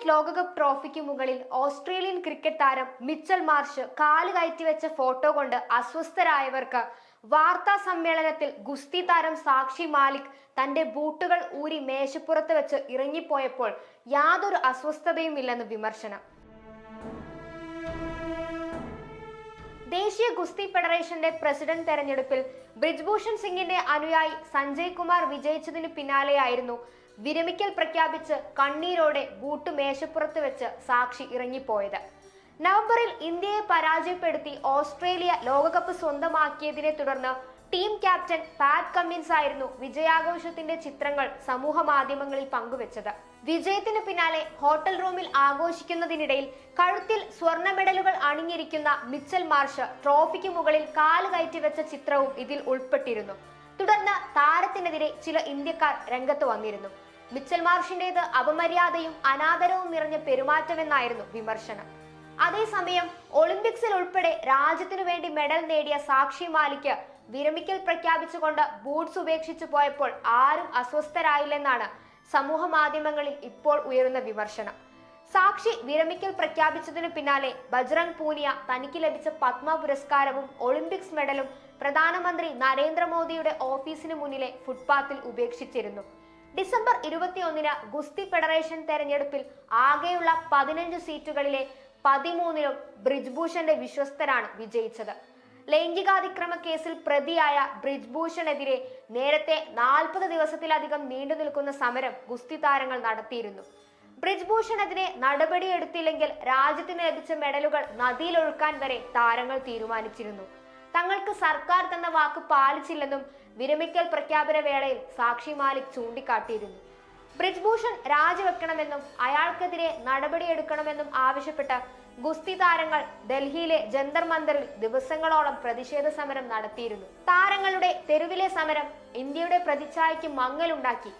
Cricket ലോകകപ്പ് ട്രോഫിക്ക് മുകളിൽ ഓസ്ട്രേലിയൻ ക്രിക്കറ്റ് താരം മിച്ചൽ മാർഷ് കാൽ കയറ്റിവെച്ച ഫോട്ടോ കൊണ്ട് അസ്വസ്ഥരായവർക്ക് വാർത്താ സമ്മേളനത്തിൽ ഗുസ്തി താരം സാക്ഷി മാലിക് തന്റെ ബൂട്ടുകൾ ഊരി മേശപ്പുറത്ത് വെച്ച് ഇറങ്ങിപ്പോയപ്പോൾ യാതൊരു അസ്വസ്ഥതയും ഇല്ലെന്ന് വിമർശനം. ദേശീയ ഗുസ്തി ഫെഡറേഷന്റെ പ്രസിഡന്റ് തെരഞ്ഞെടുപ്പിൽ ബ്രിജ്ഭൂഷൺ സിംഗിന്റെ അനുയായി സഞ്ജയ് കുമാർ വിജയിച്ചതിനു പിന്നാലെയായിരുന്നു വിരമിക്കൽ പ്രഖ്യാപിച്ച് കണ്ണീരോടെ ബൂട്ട് മേശപ്പുറത്ത് വെച്ച് സാക്ഷി ഇറങ്ങിപ്പോയത്. നവംബറിൽ ഇന്ത്യയെ പരാജയപ്പെടുത്തി ഓസ്ട്രേലിയ ലോകകപ്പ് സ്വന്തമാക്കിയതിനെ തുടർന്ന് ടീം ക്യാപ്റ്റൻ പാറ്റ് കമ്മിൻസ് ആയിരുന്നു വിജയാഘോഷത്തിന്റെ ചിത്രങ്ങൾ സമൂഹ മാധ്യമങ്ങളിൽ പങ്കുവച്ചത്. വിജയത്തിന് പിന്നാലെ ഹോട്ടൽ റൂമിൽ ആഘോഷിക്കുന്നതിനിടയിൽ കഴുത്തിൽ സ്വർണ മെഡലുകൾ അണിഞ്ഞിരിക്കുന്ന മിച്ചൽ മാർഷ് ട്രോഫിക്ക് മുകളിൽ കാൽ കയറ്റിവെച്ച ചിത്രവും ഇതിൽ ഉൾപ്പെട്ടിരുന്നു. തുടർന്ന് താരത്തിനെതിരെ ചില ഇന്ത്യക്കാർ രംഗത്ത് വന്നിരുന്നു. മിച്ചൽ മാർഷിന്റേത് അപമര്യാദയും അനാദരവും നിറഞ്ഞ പെരുമാറ്റമെന്നായിരുന്നു വിമർശനം. അതേസമയം ഒളിമ്പിക്സിൽ ഉൾപ്പെടെ രാജ്യത്തിനു വേണ്ടി മെഡൽ നേടിയ സാക്ഷി മാലിക്ക് വിരമിക്കൽ പ്രഖ്യാപിച്ചുകൊണ്ട് ബൂട്ട്സ് ഉപേക്ഷിച്ചു പോയപ്പോൾ ആരും അസ്വസ്ഥരായില്ലെന്നാണ് സമൂഹ മാധ്യമങ്ങളിൽ ഇപ്പോൾ ഉയരുന്ന വിമർശനം. സാക്ഷി വിരമിക്കൽ പ്രഖ്യാപിച്ചതിനു പിന്നാലെ ബജ്രംഗ് പൂനിയ തനിക്ക് ലഭിച്ച പത്മ പുരസ്കാരവും ഒളിമ്പിക്സ് മെഡലും പ്രധാനമന്ത്രി നരേന്ദ്രമോദിയുടെ ഓഫീസിന് മുന്നിലെ ഫുട്പാത്തിൽ ഉപേക്ഷിച്ചിരുന്നു. ഡിസംബർ ഇരുപത്തിയൊന്നിന് ഗുസ്തി ഫെഡറേഷൻ തെരഞ്ഞെടുപ്പിൽ ആകെയുള്ള പതിനഞ്ച് സീറ്റുകളിലെ പതിമൂന്നിലും ബ്രിജ്ഭൂഷന്റെ വിശ്വസ്തരാണ് വിജയിച്ചത്. ലൈംഗികാതിക്രമ കേസിൽ പ്രതിയായ ബ്രിജ്ഭൂഷണെതിരെ നേരത്തെ നാൽപ്പത് ദിവസത്തിലധികം നീണ്ടു നിൽക്കുന്ന സമരം ഗുസ്തി താരങ്ങൾ നടത്തിയിരുന്നു. ബ്രിജ്ഭൂഷണെതിരെ നടപടിയെടുത്തില്ലെങ്കിൽ രാജ്യത്തിന് ലഭിച്ച മെഡലുകൾ നദിയിലൊഴുക്കാൻ വരെ താരങ്ങൾ തീരുമാനിച്ചിരുന്നു. തങ്ങൾക്ക് സർക്കാർ തന്ന വാക്ക് പാലിച്ചില്ലെന്നും വിരമിക്കൽ പ്രഖ്യാപന വേളയിൽ സാക്ഷി മാലിക് ചൂണ്ടിക്കാട്ടിയിരുന്നു. ബ്രിജ്ഭൂഷൺ രാജിവെക്കണമെന്നും അയാൾക്കെതിരെ നടപടിയെടുക്കണമെന്നും ആവശ്യപ്പെട്ട് ഗുസ്തി താരങ്ങൾ ഡൽഹിയിലെ ജന്തർ മന്ദറിൽ ദിവസങ്ങളോളം പ്രതിഷേധ സമരം നടത്തിയിരുന്നു. താരങ്ങളുടെ തെരുവിലെ സമരം ഇന്ത്യയുടെ പ്രതിച്ഛായയ്ക്ക് മങ്ങലുണ്ടാക്കി.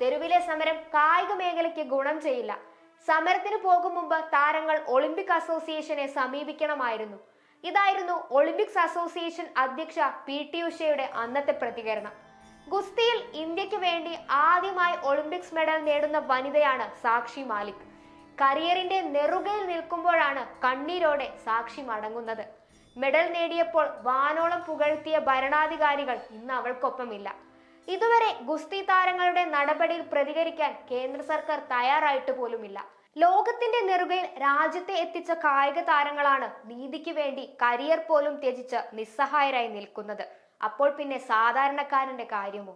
തെരുവിലെ സമരം കായിക മേഖലയ്ക്ക് ഗുണം ചെയ്യില്ല. സമരത്തിന് പോകും മുമ്പ് താരങ്ങൾ ഒളിമ്പിക് അസോസിയേഷനെ സമീപിക്കണമായിരുന്നു. ഇതായിരുന്നു ഒളിമ്പിക്സ് അസോസിയേഷൻ അധ്യക്ഷ പി ടി ഉഷയുടെ അന്നത്തെ പ്രതികരണം. ഗുസ്തിയിൽ ഇന്ത്യയ്ക്ക് വേണ്ടി ആദ്യമായി ഒളിമ്പിക്സ് മെഡൽ നേടുന്ന വനിതയാണ് സാക്ഷി മാലിക്. കരിയറിന്റെ നെറുകയിൽ നിൽക്കുമ്പോഴാണ് കണ്ണീരോടെ സാക്ഷി മടങ്ങുന്നത്. മെഡൽ നേടിയപ്പോൾ വാനോളം പുകഴ്ത്തിയ ഭരണാധികാരികൾ ഇന്ന് അവൾക്കൊപ്പമില്ല. ഇതുവരെ ഗുസ്തി താരങ്ങളുടെ നടപടിയിൽ പ്രതികരിക്കാൻ കേന്ദ്ര സർക്കാർ തയ്യാറായിട്ട് പോലുമില്ല. ലോകത്തിന്റെ നെറുകയിൽ രാജ്യത്തെ എത്തിച്ച കായിക താരങ്ങളാണ് നീതിക്ക് വേണ്ടി കരിയർ പോലും ത്യജിച്ച് നിസ്സഹായരായി നിൽക്കുന്നത്. അപ്പോൾ പിന്നെ സാധാരണക്കാരന്റെ കാര്യമോ?